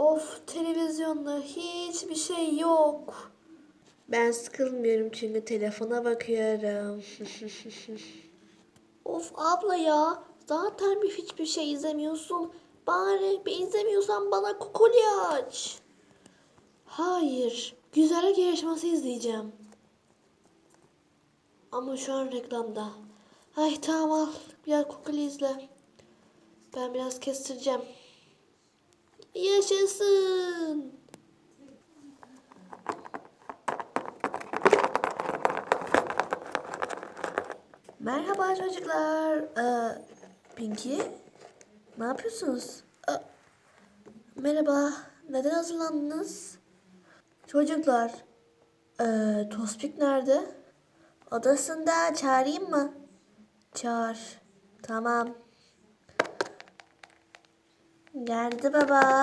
Of televizyonda hiçbir şey yok. Ben sıkılmıyorum çünkü telefona bakıyorum. of abla ya zaten bir hiçbir şey izlemiyorsun. Bari bir izlemiyorsan bana kukuli aç. Hayır. Güzellik yarışması izleyeceğim. Ama şu an reklamda. Ay tamam al. Biraz kukuli izle. Ben biraz kestireceğim. Yaşasın. Merhaba çocuklar. Ee, Pinky, ne yapıyorsunuz? Aa, merhaba. Neden hazırlandınız? Çocuklar, ee, Tospik nerede? Odasında çağırayım mı? Çağır. Tamam. Geldi baba.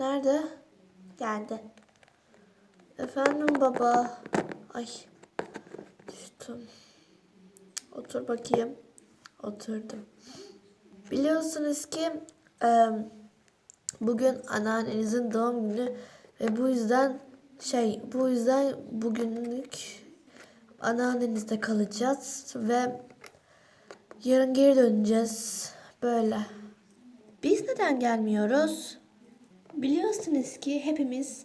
Nerede? Geldi. Efendim baba. Ay. Düştüm. Otur bakayım. Oturdum. Biliyorsunuz ki e, bugün anneannenizin doğum günü ve bu yüzden şey bu yüzden bugünlük anneannenizde kalacağız ve yarın geri döneceğiz. Böyle. Biz neden gelmiyoruz? Biliyorsunuz ki hepimiz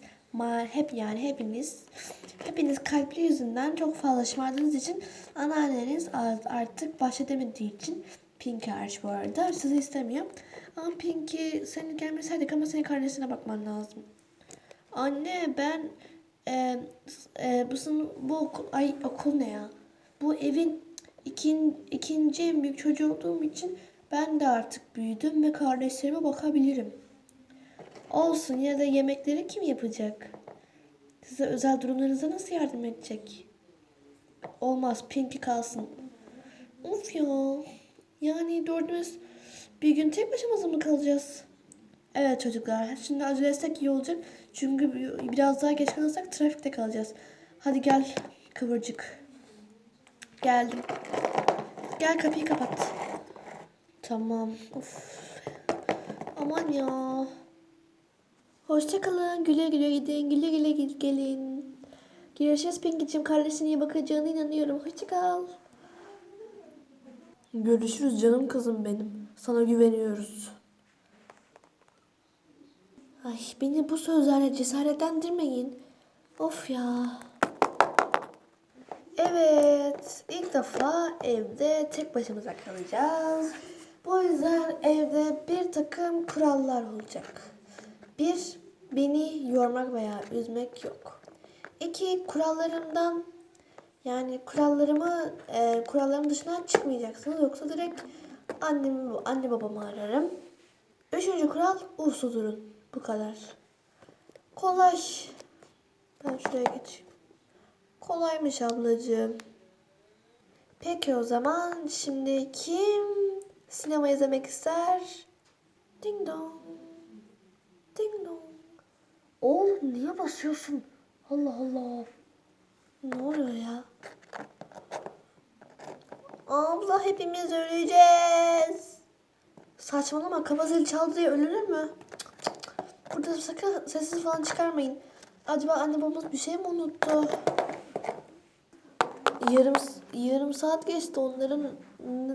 hep yani hepimiz hepiniz kalpli yüzünden çok fazla şımardığınız için anneanneniz artık baş edemediği için Pinky hariç bu arada sizi istemiyor. Ama Pinky senin gelmeseydik ama senin kardeşine bakman lazım. Anne ben e, e, bu, sınıf- bu okul, ay okul ne ya? Bu evin ikin, ikinci en büyük çocuğu olduğum için ben de artık büyüdüm ve kardeşlerime bakabilirim. Olsun ya da yemekleri kim yapacak? Size özel durumlarınızda nasıl yardım edecek? Olmaz Pinky kalsın. Of ya. Yani dördümüz bir gün tek başımıza mı kalacağız? Evet çocuklar. Şimdi acele etsek iyi olacak. Çünkü bi- biraz daha geç kalırsak trafikte kalacağız. Hadi gel kıvırcık. Geldim. Gel kapıyı kapat. Tamam. Of. Aman ya. Hoşçakalın. Güle güle gidin. Güle güle gelin. Görüşürüz Pinky'cim. Kardeşine iyi bakacağına inanıyorum. Hoşçakal. Görüşürüz canım kızım benim. Sana güveniyoruz. Ay beni bu sözlerle cesaretlendirmeyin. Of ya. Evet, ilk defa evde tek başımıza kalacağız. Bu yüzden evde bir takım kurallar olacak. Bir, beni yormak veya üzmek yok. İki, kurallarımdan yani kurallarımı e, kurallarım dışından çıkmayacaksınız. Yoksa direkt annemi, anne babamı ararım. Üçüncü kural uslu durun. Bu kadar. Kolay. Ben şuraya geçeyim. Kolaymış ablacığım. Peki o zaman şimdi kim sinema izlemek ister? Ding dong. Ding dong. Oğlum niye basıyorsun? Allah Allah. Ne oluyor ya? Abla hepimiz öleceğiz. Saçmalama kafa zili çaldı diye ölünür mü? Burada sakın sessiz falan çıkarmayın. Acaba anne babamız bir şey mi unuttu? Yarım yarım saat geçti onların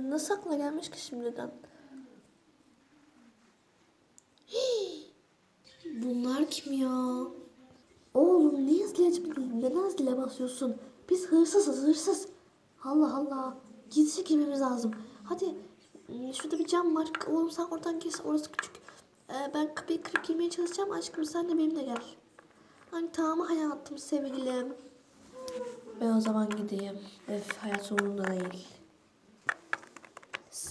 nasıl aklına gelmiş ki şimdiden? Hii! Bunlar kim ya? Oğlum niye zile, neden zile basıyorsun? Biz hırsızız hırsız. Allah Allah. Gizlice girmemiz lazım. Hadi hmm, şurada bir cam var. Oğlum sen oradan gir. Orası küçük. Ee, ben kapıyı kırıp girmeye çalışacağım. Aşkım sen de benimle gel. Ay tamam hayatım sevgilim. Ben o zaman gideyim. Öf hayat sonunda değil.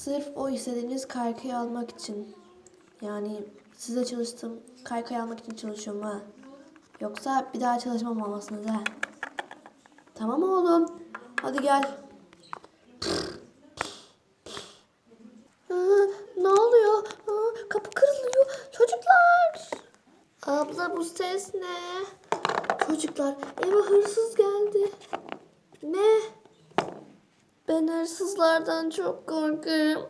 Sırf o istediğiniz kaykayı almak için. Yani size çalıştım. Kaykayı almak için çalışıyorum ha. Yoksa bir daha çalışmam olmasınız ha. Tamam oğlum. Hadi gel. Ne oluyor? Kapı kırılıyor. Çocuklar. Abla bu ses ne? Çocuklar eve hırsız geldi. Ne? Ben hırsızlardan çok korkarım.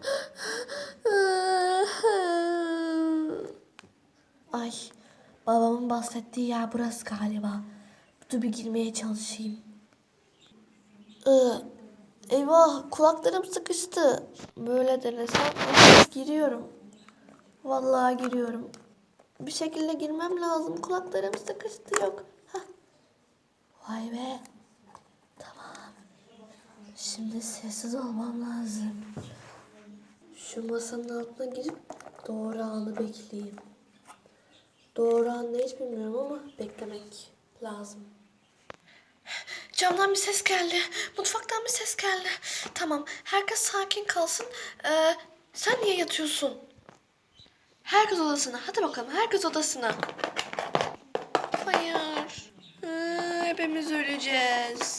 Ay babamın bahsettiği yer burası galiba. Dur bir girmeye çalışayım. Ee, eyvah kulaklarım sıkıştı. Böyle denesem ah, giriyorum. Vallahi giriyorum. Bir şekilde girmem lazım. Kulaklarım sıkıştı yok. Hah. Vay be. Şimdi sessiz olmam lazım. Şu masanın altına girip doğru anı bekleyeyim. Doğru an ne hiç bilmiyorum ama beklemek lazım. Camdan bir ses geldi. Mutfaktan bir ses geldi. Tamam, herkes sakin kalsın. Ee, sen niye yatıyorsun? Herkes odasına. Hadi bakalım, herkes odasına. Hayır. Ee, hepimiz öleceğiz.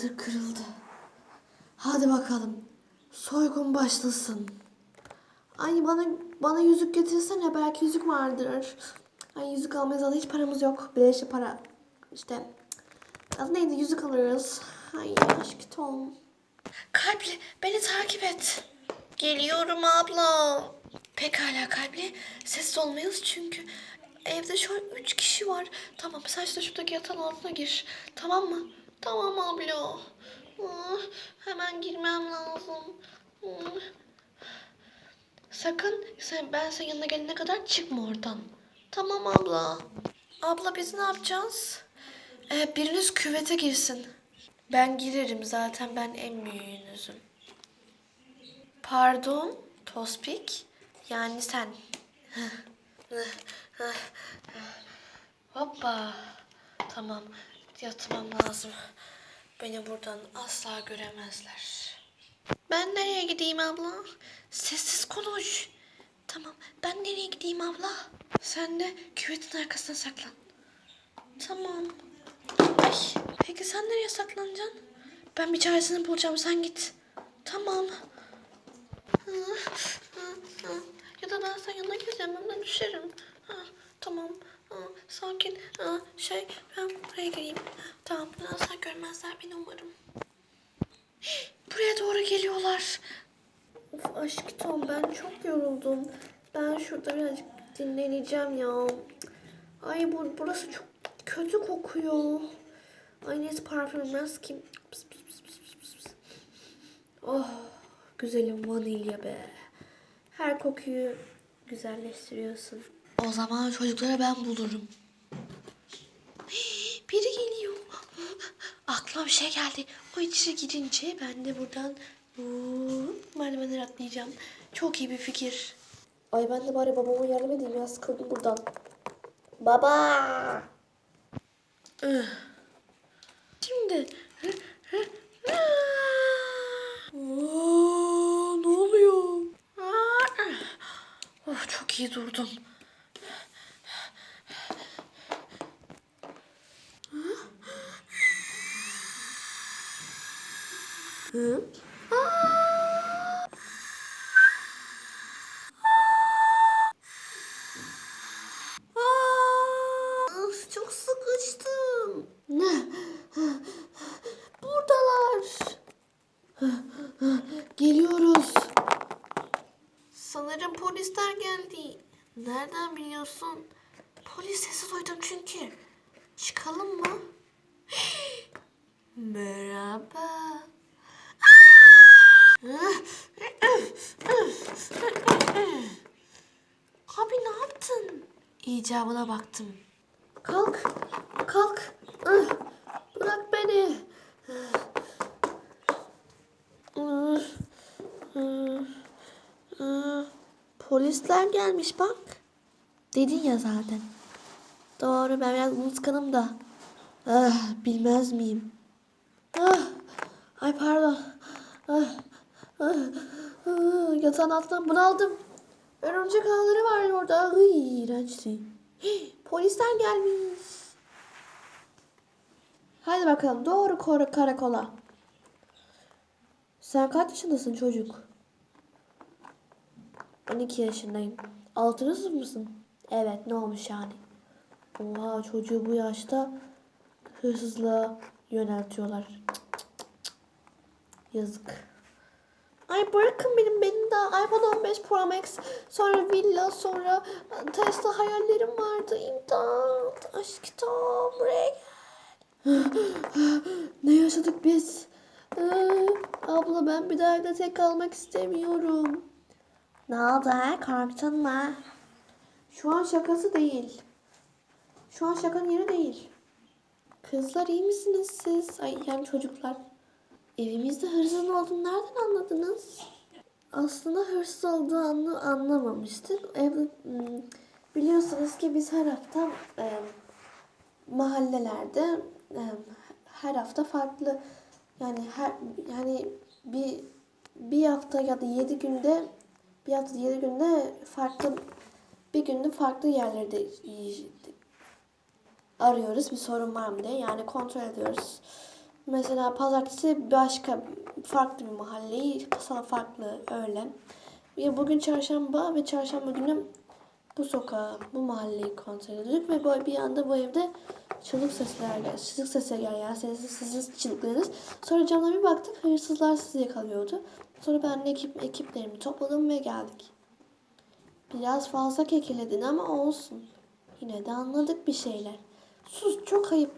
Kırdı kırıldı. Hadi bakalım. Soygun başlasın. Ay bana bana yüzük getirsene belki yüzük vardır. Ay yüzük almaya zaten hiç paramız yok. Beleşe para. İşte adı neydi yüzük alırız. Ay aşk Tom. Kalpli beni takip et. Geliyorum abla. Pekala Kalpli. Sessiz olmayız çünkü evde şu an üç kişi var. Tamam sen işte şuradaki yatağın altına gir. Tamam mı? Tamam abla. Ah, Hemen girmem lazım. Ah. Sakın sen ben senin yanına gelene kadar çıkma oradan. Tamam abla. Abla biz ne yapacağız? Ee, biriniz küvete girsin. Ben girerim zaten ben en büyüğünüzüm. Pardon, Tospik. Yani sen. Hoppa. Tamam, yatmam lazım. Beni buradan asla göremezler. Ben nereye gideyim abla? Sessiz konuş. Tamam, ben nereye gideyim abla? Sen de küvetin arkasına saklan. Tamam. Ay, peki sen nereye saklanacaksın? Ben bir çaresini bulacağım, sen git. Tamam. Hı, hı, hı. Ya da ben senin yanına geleceğim, ben düşerim. Ha, tamam. Sakin. Ha, şey, ben buraya geleyim. Tamam, beni asla görmezler beni umarım. Buraya doğru geliyorlar. Of aşk Tom ben çok yoruldum. Ben şurada birazcık dinleneceğim ya. Ay bu burası çok kötü kokuyor. Ay neyse parfüm ki. Pıs, pıs, pıs, pıs, pıs, pıs, pıs. Oh güzelim vanilya be. Her kokuyu güzelleştiriyorsun. O zaman çocuklara ben bulurum. Biri geliyor. Aklıma bir şey geldi. O içeri girince ben de buradan bu merdivenleri atlayacağım. Çok iyi bir fikir. Ay ben de bari babama yardım edeyim ya sıkıldım buradan. Baba. Şimdi. Aa, ne oluyor? Aa, Of çok iyi durdum. Hı? Çok sıkıştım. Buradalar. Geliyoruz. Sanırım polisler geldi. Nereden biliyorsun? Polis sesi duydum çünkü. Çıkalım mı? Merhaba. Abi ne yaptın? İcabına baktım. Kalk, kalk. Bırak beni. Polisler gelmiş bak. Dedin ya zaten. Doğru ben biraz unutkanım da. Ah, bilmez miyim? Ah, ay pardon. Ah, yatağın altından bunaldım. Örümcek ağları var orada. Iy, iğrençti. Hii, Polisler gelmiş. Hadi bakalım doğru karakola. Sen kaç yaşındasın çocuk? 12 yaşındayım. Altıncı sınıf mısın? Evet ne olmuş yani? Oha çocuğu bu yaşta hırsızlığa yöneltiyorlar. Cık, cık, cık. Yazık. Ay bırakın benim benim daha iPhone 15 Pro Max sonra villa sonra Tesla hayallerim vardı. İmdat. Aşkım buraya ne yaşadık biz? Ee, abla ben bir daha evde tek kalmak istemiyorum. Ne oldu? Korktun mu? Şu an şakası değil. Şu an şakanın yeri değil. Kızlar iyi misiniz siz? Ay yani çocuklar. Evimizde hırsızın olduğunu nereden anladınız? Aslında hırsız olduğu anı anlamamıştık. Ev, hmm, biliyorsunuz ki biz her hafta e, mahallelerde e, her hafta farklı yani her yani bir bir hafta ya da yedi günde bir hafta yedi günde farklı bir günde farklı yerlerde arıyoruz bir sorun var mı diye. Yani kontrol ediyoruz. Mesela pazartesi başka farklı bir mahalleyi, salı farklı öyle. Ya bugün çarşamba ve çarşamba günü bu sokağı, bu mahalleyi kontrol ediyorduk ve böyle bir anda bu evde çığlık sesler geldi. Çığlık sesleri geldi yani sessiz sessiz çığlıklarınız. Sonra camdan bir baktık hırsızlar sizi yakalıyordu. Sonra ben de ekip, ekiplerimi topladım ve geldik. Biraz fazla kekeledin ama olsun. Yine de anladık bir şeyler. Sus çok ayıp.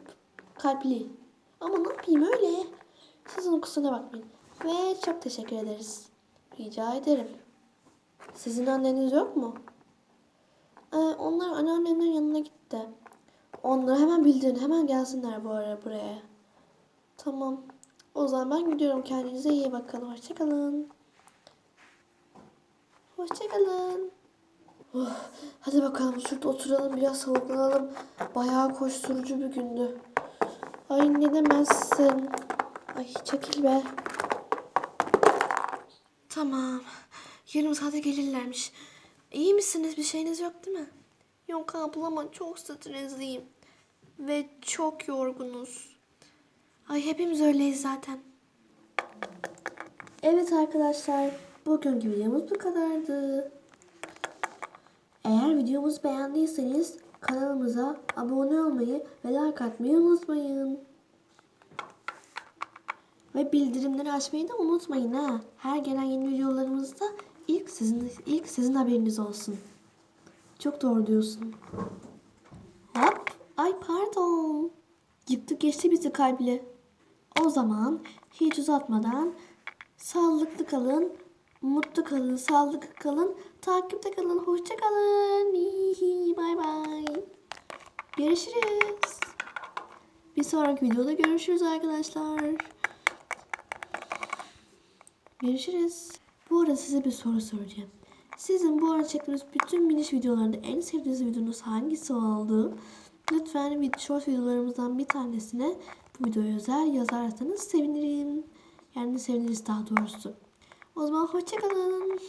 Kalpli. Ama ne yapayım öyle. Sizin kusura bakmayın. Ve çok teşekkür ederiz. Rica ederim. Sizin anneniz yok mu? Ee, onlar anneannemlerin yanına gitti. Onlara hemen bildirin. Hemen gelsinler bu ara buraya. Tamam. O zaman ben gidiyorum. Kendinize iyi bakın. Hoşçakalın. Hoşçakalın. Oh, hadi bakalım şurada oturalım biraz soluklanalım. Bayağı koşturucu bir gündü. Ay ne demezsin. Ay çekil be. Tamam. Yarım saate gelirlermiş. İyi misiniz? Bir şeyiniz yok değil mi? Yok abla ama çok stresliyim. Ve çok yorgunuz. Ay hepimiz öyleyiz zaten. Evet arkadaşlar. Bugünkü videomuz bu kadardı. Eğer videomuzu beğendiyseniz kanalımıza abone olmayı ve like atmayı unutmayın. Ve bildirimleri açmayı da unutmayın ha. Her gelen yeni videolarımızda ilk sizin ilk sizin haberiniz olsun. Çok doğru diyorsun. Hop. Ay pardon. Yıktık geçti bizi kalple. O zaman hiç uzatmadan sağlıklı kalın, mutlu kalın, sağlıklı kalın, takipte kalın, hoşça kalın. Bay bay. Görüşürüz. Bir sonraki videoda görüşürüz arkadaşlar. Görüşürüz. Bu arada size bir soru soracağım. Sizin bu arada çektiğiniz bütün miniş videolarında en sevdiğiniz videonuz hangisi oldu? Lütfen vid- short videolarımızdan bir tanesine bu videoya özel yazarsanız sevinirim. Yani seviniriz daha doğrusu. O zaman hoşçakalın.